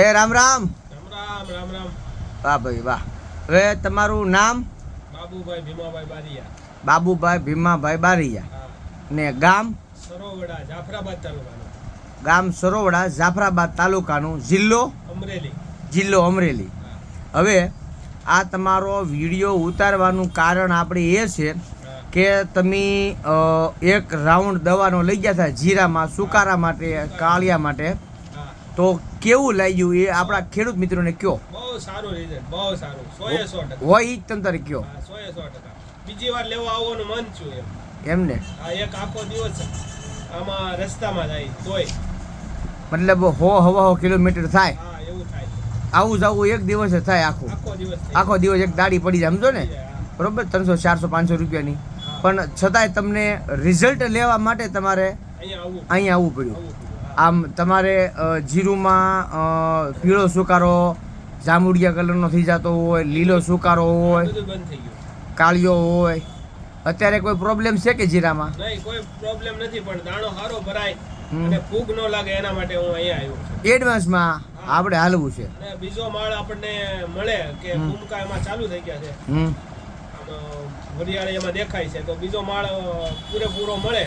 એ રામ રામ. રામ રામ વાહ ભાઈ વાહ. હવે તમારું નામ? બાબુભાઈ ભીમાભાઈ બારિયા. બાબુભાઈ ભીમાભાઈ બારિયા. ને ગામ? સરોવડા જાફરાબાદ તાલુકાનું. ગામ સરોવડા જાફરાબાદ તાલુકાનું જિલ્લો? અમરેલી. જિલ્લો અમરેલી. હવે આ તમારો વીડિયો ઉતારવાનું કારણ આપણે એ છે કે તમે એક રાઉન્ડ દવાનો લઈ ગયા હતા જીરામાં સુકારા માટે કાળિયા માટે. તો કેવું લાગ્યું એ આપણા ખેડૂત મિત્રોને કયો? બહુ સારું રિઝલ્ટ બહુ સારું. સો એ સો ટકા. હોય ઈ જ તમ કયો? હા સો ટકા. બીજી વાર લેવા આવવાનું મન છું એમ. એમને આ એક આખો દિવસ આમાં રસ્તામાં જાય તોય. મતલબ હો હવા હો કિલોમીટર થાય. હા એવું થાય. આવું જવું એક દિવસ થાય આખું. આખો દિવસ આખો દિવસ એક દાડી પડી જાય સમજો ને? બરોબર? ત્રણસો ચારસો પાંચસો રૂપિયાની. પણ છતાંય તમને રિઝલ્ટ લેવા માટે તમારે અહીંયા આવવું પડ્યું. આમ તમારે જીરુમાં પીળો સુકારો જાંબુડિયા કલરનો થઈ જતો હોય લીલો સુકારો હોય કાળિયો હોય અત્યારે કોઈ પ્રોબ્લેમ છે કે જીરામાં? નહીં કોઈ પ્રોબ્લેમ નથી પણ દાણો સારો ભરાય. અને ફૂગ ન લાગે એના માટે હું અહીંયા આવ્યો છું. એડવાન્સમાં આપણે હાલવું છે. અને બીજો માળ આપણને મળે કે. ભૂમકા એમાં ચાલુ થઈ ગયા છે. હમ. વરિયાળી એમાં દેખાય છે. તો બીજો માળ પૂરેપૂરો મળે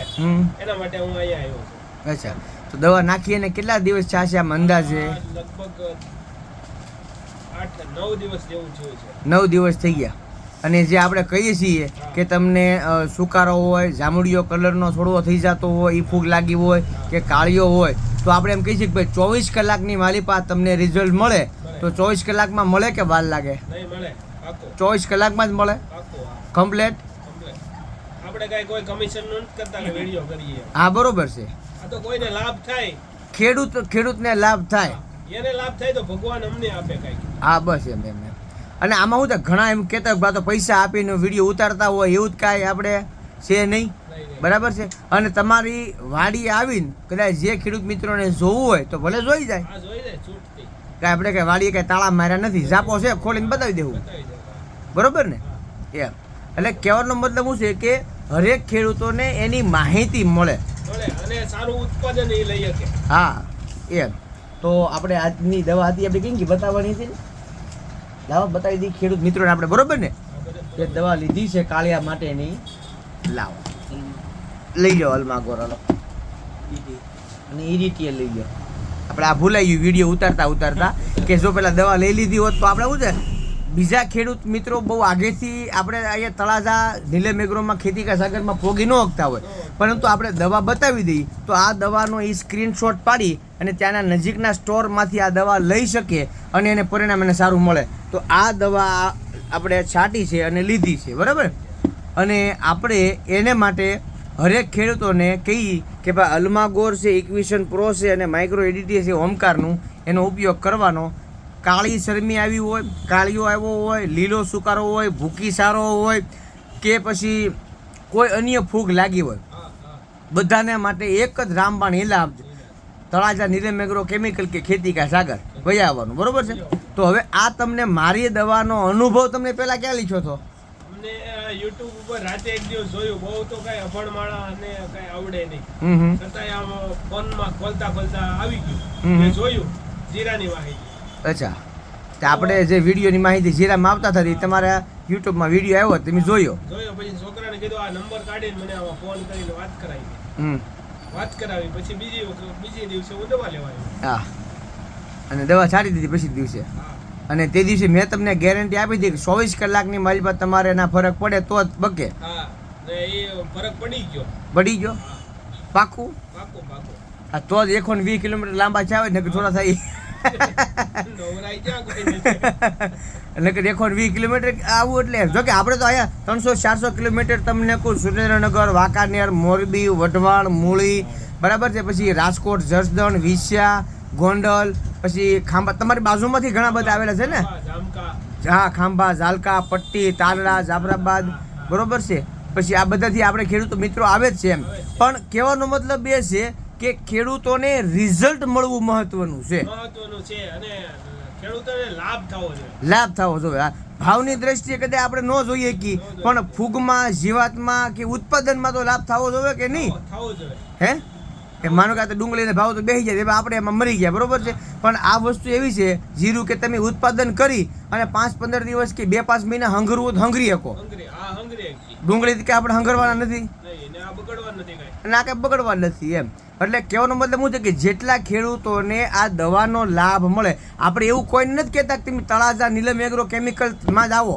એના માટે હું અહીંયા આવ્યો છું. અચ્છા. તો દવા નાખી અને કેટલા દિવસ થશે આમ અંદાજે? લગભગ નવ દિવસ છે. નવ દિવસ થઈ ગયા. અને જે આપણે કહીએ છીએ કે તમને સુકારો હોય જાંબુડિયો કલરનો છોડવો થઈ જતો હોય એ ફૂગ લાગી હોય કે કાળિયો હોય તો આપણે એમ કહી શકીએ કે ભાઈ ચોવીસ કલાકની માલિપા તમને રિઝલ્ટ મળે. તો ચોવીસ કલાકમાં મળે કે વાર લાગે? ચોવીસ કલાકમાં જ મળે? કમ્પ્લેટ આપણે કાંઈ કોઈ કમિશન કરતા વીડિયો કરીએ. હા બરોબર છે. તો કોઈને લાભ થાય. ખેડૂત ખેડૂતને લાભ થાય. એને લાભ થાય તો ભગવાન અમને આપે કઈ. હા બસ એમ એમ અને આમાં હું તો ઘણા એમ કહેતા બા તો પૈસા આપીને વીડિયો ઉતારતા હોય એવું જ કાંઈ આપણે છે નહીં? બરાબર છે? અને તમારી વાડી આવીને કદાચ જે ખેડૂત મિત્રોને જોવું હોય તો ભલે જોઈ જાય. આ જોઈ લે છૂટતી કે આપણે કઈ વાડીએ કાંઈ તાળા માર્યા નથી. ઝાપો છે ખોલીને બતાવી દેવું. બરાબર બરોબર ને? એમ. એટલે કહેવાનો મતલબ શું છે કે હરેક ખેડૂતોને એની માહિતી મળે. મળે અને સારું ઉત્પાદન એ લઈ શકે. હા, એમ. તો આપણે આજની દવા હતી, આપણે કેમ કે બતાવવાની હતી? દવા બતાવી દીધી ખેડૂત મિત્રોને આપણે, બરોબર ને? એ દવા લીધી છે કાળિયા માટેની. લાવો. લઈ જાઓ અલમા ગોરાલો અને ઇરિટિયલ લઈ જાઓ આપણે આ ભૂલાઈ ગયું વીડિયો ઉતારતા ઉતારતા, કે જો પેલા દવા લઈ લીધી હોત તો આપણે શું છે? બીજા ખેડૂત મિત્રો બહુ આગેથી આપણે અહીંયા તળાજા, નીલે મેગ્રોમાં ખેતી કા સાગરમાં પોગી ન શકતા હોય. પરંતુ આપણે દવા બતાવી દઈએ તો આ દવાનો એ સ્ક્રીનશોટ પાડી અને ત્યાંના નજીકના સ્ટોરમાંથી આ દવા લઈ શકે અને એને પરિણામ એને સારું મળે. તો આ દવા આપણે છાંટી છે અને લીધી છે, બરાબર? અને આપણે એને માટે હરેક ખેડૂતોને કહીએ કે ભાઈ અલ્માગોર છે, ઇક્વિશન પ્રો છે અને માઇક્રો એડિટી છે, ઓમકારનું, એનો ઉપયોગ કરવાનો. કાળી શરમી આવી હોય કાળિયો આવ્યો હોય લીલો સુકારો હોય ભૂકી સારો હોય કે પછી કોઈ અન્ય ફૂગ લાગી હોય બધાને માટે એક જ રામબાણ ઇલાજ તળાજા નીલમ એગ્રો કેમિકલ કે ખેતી કા સાગર વહી આવવાનું બરોબર છે? તો હવે આ તમને મારી દવાનો અનુભવ તમને પહેલાં ક્યાં લીધો હતો? યુટ્યુબ ઉપર રાતે એક દિવસ જોયું બહુ તો કઈ અભણ માણસ અને કઈ આવડે નહીં. હમ હમ. આમ ફોનમાં ખોલતા ખોલતા આવી ગયું. જોયું જીરાની માહિતી અચ્છા. તો આપણે જે વિડીયોની માહિતી જીરામાં આવતા હતા એ તમારા યુટ્યુબમાં વીડિયો આવ્યો તમે જોયો. જોયો પછી છોકરાને કીધું આ નંબર કાઢીને મને આવા ફોન કરીને વાત કરાવી. હમ. વાત કરાવી પછી બીજી બીજે દિવસે હું દવા લેવા હા. અને દવા છાડી દીધી પછી દિવસે. અને તે દિવસે મેં તમને ગેરંટી આપી હતી કે ચોવીસ કલાકની મારી પર તમારે એના ફરક પડે તો જ બકે. હા. એ ફરક પડી ગયો. પડી ગયો? પાકું? પાકું પાકું. આ તો જ એકો વીસ કિલોમીટર લાંબા ચાવે ને કે થોડા થાય. કોઈ એટલે કે દેખો વીસ કિલોમીટર આવું એટલે જો કે આપણે તો અહીંયા ત્રણસો ચારસો કિલોમીટર તમને કુલ સુરેન્દ્રનગર વાંકાનેર મોરબી વઢવાણ મૂળી બરાબર છે પછી રાજકોટ જસદણ વિસ્યા ગોંડલ પછી ખાંભા. તમારી બાજુમાંથી ઘણા બધા આવેલા છે ને? હા, ખાંભા ઝાલકા પટ્ટી તાલડા જાફરાબાદ બરોબર છે. પછી આ બધાથી આપણે ખેડૂતો મિત્રો આવે જ છે એમ. પણ કહેવાનો મતલબ એ છે કે ખેડૂતોને રિઝલ્ટ મળવું મહત્વનું છે. મહત્વનું છે અને ખેડૂતોને લાભ થવો જોઈએ. લાભ થવો જોઈએ. આ ભાવની દ્રષ્ટિએ કદાચ આપણે ન જોઈએ કે પણ ફૂગમાં જીવાતમાં કે ઉત્પાદનમાં તો લાભ થવો જોઈએ કે નહીં? થવો જોઈએ. હે? કે માનો કે આ તો ડુંગળીને ભાવ તો બેસી જાય આપણે એમાં મરી ગયા બરોબર છે? પણ આ વસ્તુ એવી છે જીરું કે તમે ઉત્પાદન કરી અને પાંચ પંદર દિવસ કે બે પાંચ મહિના હંગરવું તો હંગરી શકો. ડુંગળી કે આપણે હંગરવાના નથી? અને આ કંઈ. બગડવા નથી એમ. એટલે કહેવાનો મતલબ શું છે કે જેટલા ખેડૂતોને આ દવાનો લાભ મળે આપણે એવું કોઈ નથી કહેતા કે તમે તળાજા નીલમ એગ્રો કેમિકલમાં જ આવો.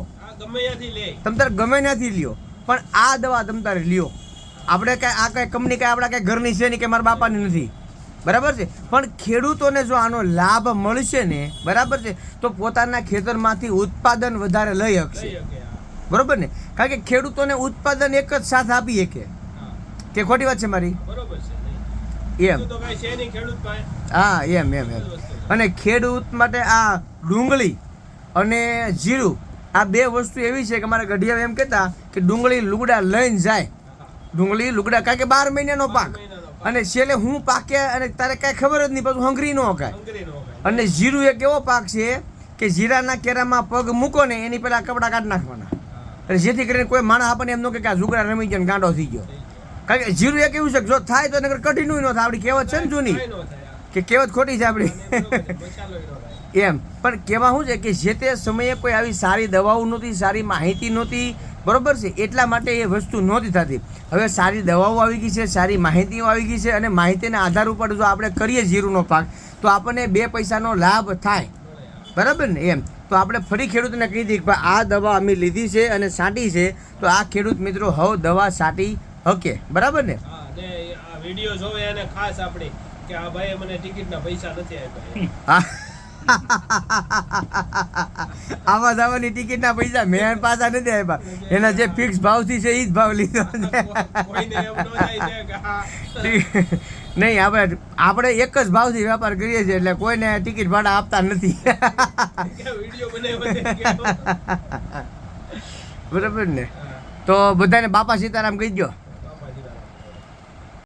તમે તારે ગમે ત્યાંથી લ્યો પણ આ દવા તમે તારે લ્યો. આપણે કાંઈ આ કાંઈ કંપની કાંઈ આપણા કાંઈ ઘરની છે નહીં કે મારા બાપાની નથી. બરાબર છે? પણ ખેડૂતોને જો આનો લાભ મળશે ને બરાબર છે? તો પોતાના ખેતરમાંથી ઉત્પાદન વધારે લઈ શકશે. બરાબર ને? કારણ કે ખેડૂતોને ઉત્પાદન એક જ સાથ આપી શકે. કે ખોટી વાત છે મારી? એમ. હા એમ એમ એમ. અને ખેડૂત માટે આ ડુંગળી અને જીરું આ બે વસ્તુ એવી છે કે મારા ગઢિયા એમ કહેતા કે ડુંગળી લુગડા લઈને જાય. ડુંગળી લુગડા કારણ કે બાર મહિનાનો પાક. અને છેલ્લે હું પાકે અને તારે કાંઈ ખબર જ નહીં પાછું હંગરી ન કાંઈ. અને જીરું એક એવો પાક છે કે જીરાના કેરામાં પગ મૂકો ને એની પહેલાં કપડાં કાઢી નાખવાના. અને જેથી કરીને કોઈ માણસ આપણને એમ ન કે આ ઝુગડા રમી ગયો ગાંડો થઈ ગયો. કારણ કે જીરું એક એવું છે કે જો થાય તો નગર કઠિન ન થાય. આપણી કહેવત છે ને જૂની. કે કહેવત ખોટી છે આપણી. એમ. પણ કહેવા શું છે કે જે તે સમયે કોઈ આવી સારી દવાઓ નહોતી સારી માહિતી નહોતી બરોબર છે? એટલા માટે એ વસ્તુ નહોતી થતી. હવે સારી દવાઓ આવી ગઈ છે સારી માહિતીઓ આવી ગઈ છે અને માહિતીના આધાર ઉપર જો આપણે કરીએ જીરુનો પાક તો આપણને બે પૈસાનો લાભ થાય. બરાબર ને? એમ. તો આપણે ફરી ખેડૂતને કહી દઈએ કે આ દવા અમે લીધી છે અને સાટી છે તો આ ખેડૂત મિત્રો હવ દવા સાટી હકે. બરાબર ને? વીડિયો જોવે અને ખાસ આપણે કે આ ભાઈ મને ટિકિટના પૈસા નથી આપ્યા. આવા જવાની ટિકિટના પૈસા મેં પાછા નથી આપ્યા. એના જે ફિક્સ ભાવથી છે એ જ ભાવ લીધો છે. નહીં આપણે આપણે એક જ ભાવથી વેપાર કરીએ છીએ એટલે કોઈને ટિકિટ ભાડા આપતા નથી. બરાબર ને? તો બધાને બાપા સીતારામ કહી દો